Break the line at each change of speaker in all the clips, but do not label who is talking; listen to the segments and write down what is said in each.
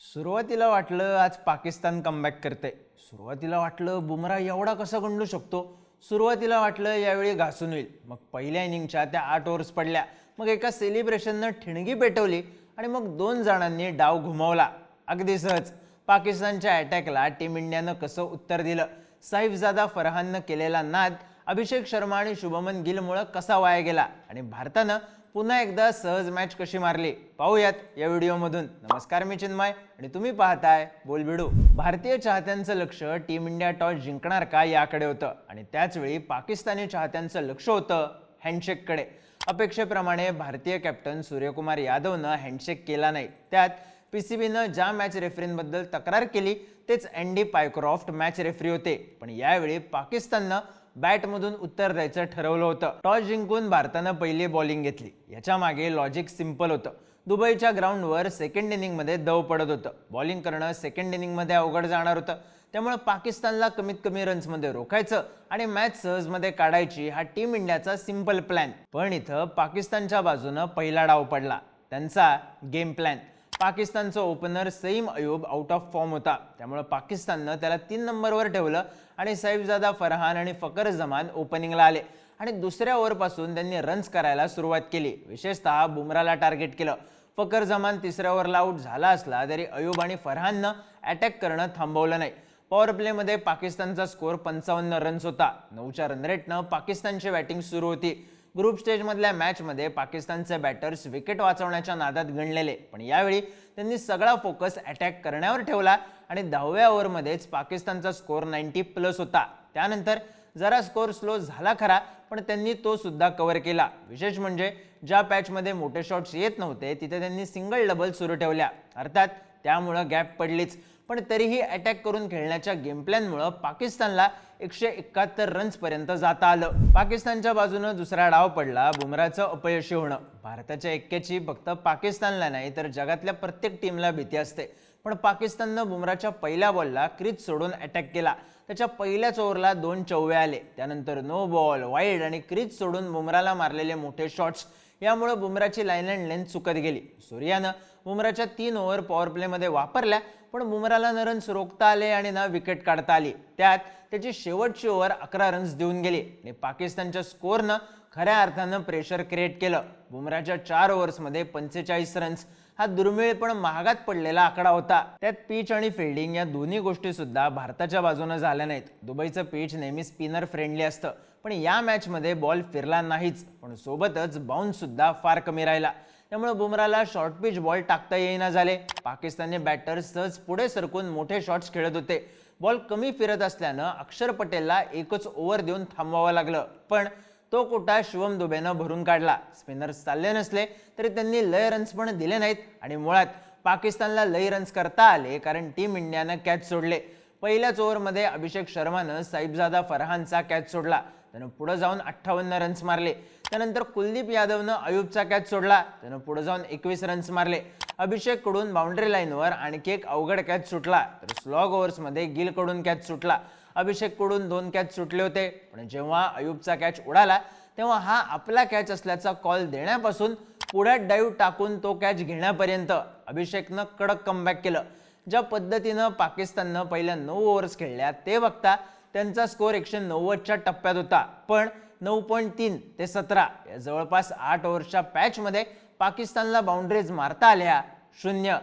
सुरुवातीला वाटलं आज पाकिस्तान कमबॅक करते सुरुवातीला वाटलं बुमरा एवढा कसा गंडू शकतो? सुरुवातीला वाटलं यावेळी घासून होईल मग पहिल्या इनिंगच्या त्या आठ ओव्हर्स पडल्या. मग एका सेलिब्रेशननं ठिणगी पेटवली आणि मग दोन जणांनी डाव घुमवला. अगदी सहज. पाकिस्तानच्या अटॅकला टीम इंडियानं कसं उत्तर दिलं? साहिबजादा फरहाननं केलेला नाद अभिषेक शर्मा आणि शुभमन गिलमुळं कसा वाया गेला? आणि भारतानं पुन्हा एकदा सहज मॅच कशी मारली? पाहूयात या व्हिडिओमधून. नमस्कार मी चिन्मय आणि तुम्ही पाहताय बोलबिडू. भारतीय चाहत्यांचं लक्ष टीम इंडिया टॉस जिंकणार का याकडे होतं? आणि त्याचवेळी पाकिस्तानी चाहत्यांचं लक्ष होतं हँडशेककडे अपेक्षेप्रमाणे भारतीय कॅप्टन सूर्यकुमार यादवनं हँडशेक केला नाही. त्यात पी सी बीनं ज्या मॅच रेफरींबद्दल तक्रार केली तेच अँडी पायक्रॉफ्ट मॅच रेफरी होते. पण यावेळी पाकिस्ताननं बॅटमधून उत्तर द्यायचं ठरवलं होतं. टॉस जिंकून भारतानं पहिली बॉलिंग घेतली. याच्या मागे लॉजिक सिंपल होतं. दुबईच्या ग्राउंडवर सेकंड इनिंगमध्ये दव पडत होतं. बॉलिंग करणं सेकंड इनिंगमध्ये अवघड जाणार होतं. त्यामुळे पाकिस्तानला कमीत कमी रन्समध्ये रोखायचं आणि मॅच सहजमध्ये काढायची हा टीम इंडियाचा सिंपल प्लॅन पण इथं पाकिस्तानच्या बाजूनं पहिला डाव पडला. त्यांचा गेम प्लॅन पाकिस्तानचा opener Saim Ayub out of form होता. त्यामुळे पाकिस्ताननं त्याला तीन नंबरवर ठेवलं आणि सैफजादा फरहान आणि फकर जमान ओपनिंगला आले. आणि दुसऱ्या ओव्हरपासून त्यांनी रन्स करायला सुरुवात केली. विशेषतः बुमराला टार्गेट केलं. फकर जमान तिसऱ्या ओव्हरला आऊट झाला असला तरी अयूब आणि फरहाननं अटॅक करणं थांबवलं नाही. पॉवर प्लेमध्ये पाकिस्तानचा स्कोअर पंचावन्न रन्स होता. नऊच्या रनरेटनं पाकिस्तानची बॅटिंग सुरू होती. ग्रुप स्टेजमधल्या मॅचमध्ये पाकिस्तानचे बॅटर्स विकेट वाचवण्याच्या नादात गणलेले. पण यावेळी त्यांनी सगळा फोकस अटॅक करण्यावर ठेवला आणि दहाव्या ओव्हरमध्येच पाकिस्तानचा स्कोअर नाईन्टी प्लस होता. त्यानंतर जरा स्कोअर स्लो झाला खरा पण त्यांनी तो सुद्धा कव्हर केला. विशेष म्हणजे ज्या पॅचमध्ये मोठे शॉट्स येत नव्हते तिथे त्यांनी सिंगल डबल सुरू ठेवल्या. अर्थात त्यामुळं गॅप पडलीच. पण तरीही अटॅक करून खेळण्याच्या गेम प्लॅनमुळं पाकिस्तानला एकशे एकाहत्तर रन्सपर्यंत जाता आलं. पाकिस्तानच्या बाजूनं दुसरा डाव पडला बुमराचं अपयशी होणं. भारताच्या एक्क्याची फक्त पाकिस्तानला नाही तर जगातल्या प्रत्येक टीमला भीती असते. पण पाकिस्ताननं बुमराच्या पहिल्या बॉलला क्रीज सोडून अटॅक केला. त्याच्या पहिल्याच ओव्हरला दोन चौवे आले. त्यानंतर नो बॉल वाईड आणि क्रीज सोडून बुमराला मारलेले मोठे शॉट्स. यामुळे बुमराची लाईन अँड लेंथ चुकत गेली. सूर्यानं बुमराच्या तीन ओव्हर पॉवर प्लेमध्ये वापरल्या पण बुमराला न रन्स रोखता आले आणि ना विकेट काढता आली. त्यात त्याची शेवटची ओव्हर अकरा रन्स देऊन गेली. आणि पाकिस्तानच्या स्कोअरनं खऱ्या अर्थानं प्रेशर क्रिएट केलं. बुमराच्या चार ओव्हर्समध्ये पंचेचाळीस रन्स हा दुर्मिळ पण महागात पडलेला आकडा होता. त्यात पिच आणि फिल्डिंग या दोन्ही गोष्टी सुद्धा भारताच्या बाजूनं झाल्या नाहीत. दुबईचं पिच नेहमी स्पिनर फ्रेंडली असतं. पण या मॅचमध्ये बॉल फिरला नाहीच. पण सोबतच बाउन्ससुद्धा फार कमी राहिला. त्यामुळे बुमराला शॉर्ट पिच बॉल टाकता येईना झाले. पाकिस्तानी बॅटर्स सहज पुढे सरकून मोठे शॉट्स खेळत होते. बॉल कमी फिरत असल्यानं अक्षर पटेलला एकच ओव्हर देऊन थांबवावं लागलं. पण तो कोटा शिवम दुबेनं भरून काढला. स्पिनर्स चालले नसले तरी त्यांनी लय रन्स पण दिले नाहीत. आणि मुळात पाकिस्तानला लय रन्स करता आले कारण टीम इंडियानं कॅच सोडले. पहिल्याच ओव्हरमध्ये अभिषेक शर्मानं साहिबजादा फरहानचा कॅच सोडला. त्यानं पुढं जाऊन अठ्ठावन्न रन्स मारले. त्यानंतर कुलदीप यादवनं अयुबचा कॅच सोडला. त्यानं पुढे जाऊन एकवीस रन्स मारले. अभिषेककडून बाउंड्री लाईनवर आणखी एक अवघड कॅच सुटला. तर स्लॉग ओव्हर्समध्ये गिलकडून कॅच सुटला. अभिषेककडून दोन कॅच सुटले होते. पण जेव्हा अयुबचा कॅच उडाला तेव्हा हा आपला कॅच असल्याचा कॉल देण्यापासून पुढे डाईव्ह टाकून तो कॅच घेण्यापर्यंत अभिषेकनं कडक कमबॅक केलं. ज्या पद्धतीनं पाकिस्ताननं पहिल्या नऊ ओव्हर्स खेळल्या ते बघता त्यांचा स्कोअर एकशे नव्वदच्या टप्प्यात होता. पण नऊ पॉईंट तीन ते सतरा या जवळपास आठ ओव्हरच्या पॅचमध्ये पाकिस्तानला बाउंड्रीज मारता आल्या. शून्य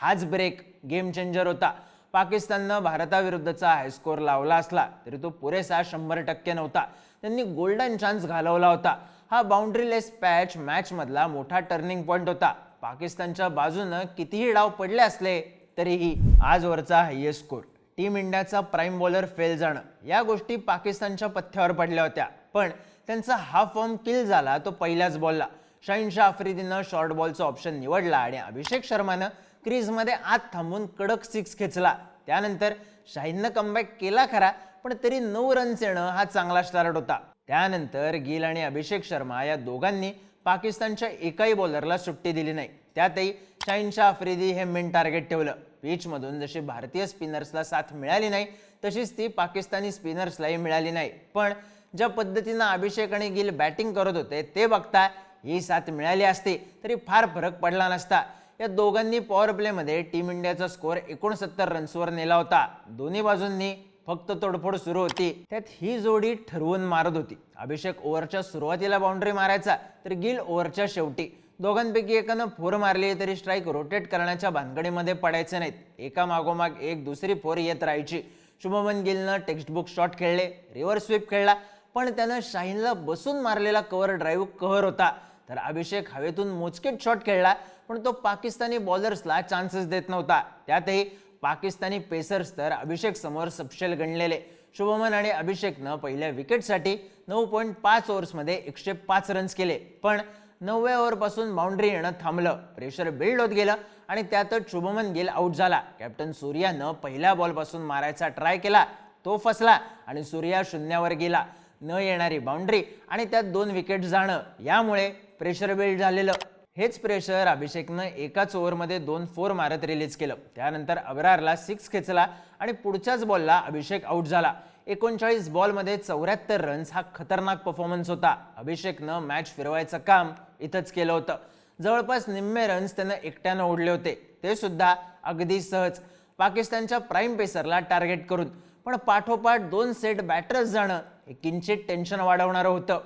हाच ब्रेक गेम चेंजर होता. पाकिस्ताननं भारताविरुद्धचा हायस्कोर लावला असला तरी तो पुरेसा शंभर टक्के नव्हता. त्यांनी गोल्डन चान्स घालवला होता. हा बाउंड्रीलेस पॅच मॅचमधला मोठा टर्निंग पॉईंट होता. पाकिस्तानच्या बाजूनं कितीही डाव पडले असले तरीही आजवरचा हायेस्ट स्कोर टीम इंडियाचा प्राईम बॉलर फेल जाणं. या गोष्टी पाकिस्तानच्या पथ्यावर पडल्या होत्या. पण त्यांचा हा फॉर्म किल झाला तो पहिल्याच बॉलला. शाहीनशाह आफ्रिदीनं शॉर्ट बॉलचा ऑप्शन निवडला आणि अभिषेक शर्मानं क्रीजमध्ये आत थांबून कडक सिक्स खेचला. त्यानंतर शाहीननं कमबॅक केला खरा पण तरी नऊ रन्स येणं हा चांगला स्टार्ट होता. त्यानंतर गिल आणि अभिषेक शर्मा या दोघांनी पाकिस्तानच्या एकाही बॉलरला सुट्टी दिली नाही. त्यातही शाहीनशाह आफ्रिदी हे मेन टार्गेट ठेवलं. पिचमधून जशी भारतीय स्पिनर्सला साथ मिळाली नाही तशीच ती पाकिस्तानी स्पिनर्सलाही मिळाली नाही. पण ज्या पद्धतीनं अभिषेक आणि गिल बॅटिंग करत होते ते बघता ही साथ मिळाली असती तरी फार फरक पडला नसता. या दोघांनी पॉवर प्लेमध्ये टीम इंडियाचा स्कोअर एकोणसत्तर रन्सवर नेला होता. दोन्ही बाजूंनी फक्त तोडफोड सुरू होती. त्यात ही जोडी ठरवून मारत होती. अभिषेक ओव्हरच्या सुरुवातीला बाउंड्री मारायचा तर गिल ओव्हरच्या शेवटी. दोघांपैकी एकानं फोर मारली तरी स्ट्राईक रोटेट करण्याच्या भानगडीमध्ये पडायचे नाहीत. एका मागोमाग एक दुसरी फोर येत राहायची. शुभमन गिलनं टेक्स्टबुक शॉट खेळले रिव्हर्स स्वीप खेळला पण त्यानं शाहीनला बसून मारलेला कव्हर ड्राईव्ह कव्हर होता. तर अभिषेक हवेतून मोजकेट शॉट खेळला पण तो पाकिस्तानी बॉलर्सला चान्सेस देत नव्हता. त्यातही पाकिस्तानी पेसर्स तर अभिषेक समोर सपशेल गणलेले. शुभमन आणि अभिषेकनं पहिल्या विकेटसाठी नऊ पॉईंट पाच ओव्हर्समध्ये एकशे पाच रन्स केले. पण नवव्या ओव्हरपासून बाउंड्री येणं थांबलं. प्रेशर बिल्ड होत गेलं आणि त्यातच शुभमन गिल आऊट झाला. कॅप्टन सूर्यानं पहिल्या बॉलपासून मारायचा ट्राय केला. तो फसला आणि सूर्या शून्यावर गेला. न येणारी बाउंड्री आणि त्यात दोन विकेट जाणं. यामुळे प्रेशर बिल्ड झालेलं. हेच प्रेशर अभिषेकनं एकाच ओव्हरमध्ये दोन फोर मारत रिलीज केलं. त्यानंतर अब्रारला सिक्स खेचला आणि पुढच्याच बॉलला अभिषेक आऊट झाला. एकोणचाळीस बॉलमध्ये चौऱ्याहत्तर रन्स हा खतरनाक परफॉर्मन्स होता. अभिषेकनं मॅच फिरवायचं काम इथंच केलं होतं. जवळपास निम्मे रन्स त्यानं एकट्यानं ओढले होते. ते सुद्धा अगदी सहज. पाकिस्तानच्या प्राईम पेसरला टार्गेट करून. पण पाठोपाठ दोन सेट बॅटर्स जाणं हे किंचित टेन्शन वाढवणारं होतं.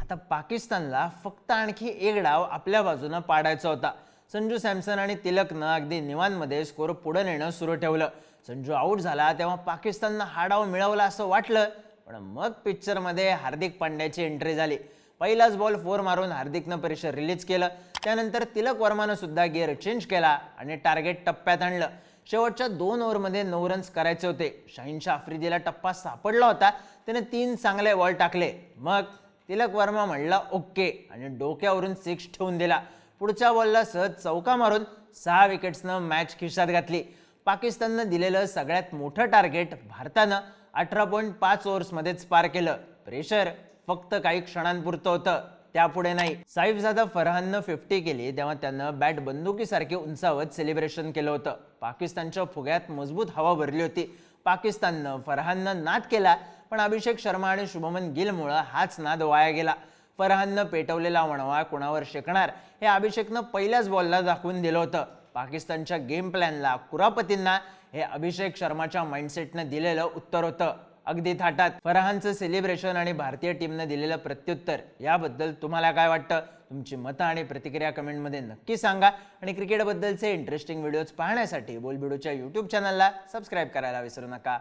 आता पाकिस्तानला फक्त आणखी एक डाव आपल्या बाजूनं पाडायचा होता. संजू सॅमसन आणि तिलकनं अगदी निवांमध्ये स्कोर पुढे नेणं सुरू ठेवलं. संजू आऊट झाला तेव्हा पाकिस्ताननं हा डाव मिळवला असं वाटलं पण मग पिक्चरमध्ये हार्दिक पांड्याची एंट्री झाली. पहिलाच बॉल फोर मारून हार्दिकनं प्रेशर रिलीज केलं. त्यानंतर तिलक वर्मानं सुद्धा गिअर चेंज केला आणि टार्गेट टप्प्यात आणलं. शेवटच्या दोन ओव्हरमध्ये नऊ रन्स करायचे होते. शाहीनशा आफ्रिदीला टप्पा सापडला होता. त्याने तीन चांगले बॉल टाकले. मग तिलक वर्मा म्हणला ओके आणि डोक्यावरून सिक्स ठेवून दिला. पुढच्या बॉलला सहज चौका मारून सहा विकेट्सनं मॅच खिशात घातली. पाकिस्ताननं दिलेलं सगळ्यात मोठं टार्गेट भारतानं अठरा पॉईंट पाच ओव्हर्समध्येच पार केलं. प्रेशर फक्त काही क्षणांपुरतं होतं. त्यापुढे नाही. साईफजादा फरहाननं फिफ्टी केली तेव्हा त्यानं बॅट बंदुकीसारखी उंचावत सेलिब्रेशन केलं होतं. पाकिस्तानच्या फुग्यात मजबूत हवा भरली होती. पाकिस्ताननं फरहाननं नाद केला पण अभिषेक शर्मा आणि शुभमन गिलमुळं हाच नाद वाया गेला. फरहाननं पेटवलेला वणवा कुणावर शेकणार हे अभिषेकनं पहिल्याच बॉलला दाखवून दिलं होतं. पाकिस्तानच्या गेम प्लॅनला कुरापतींना हे अभिषेक शर्माच्या माइंडसेटनं दिलेलं उत्तर होतं. अगदी थाटात. फरहानचं सेलिब्रेशन आणि भारतीय टीमनं दिलेलं प्रत्युत्तर याबद्दल तुम्हाला काय वाटतं? तुमची मतं आणि प्रतिक्रिया कमेंटमध्ये नक्की सांगा. आणि क्रिकेटबद्दलचे इंटरेस्टिंग व्हिडिओज पाहण्यासाठी बोलबिडूच्या यूट्यूब चॅनलला सबस्क्राईब करायला विसरू नका.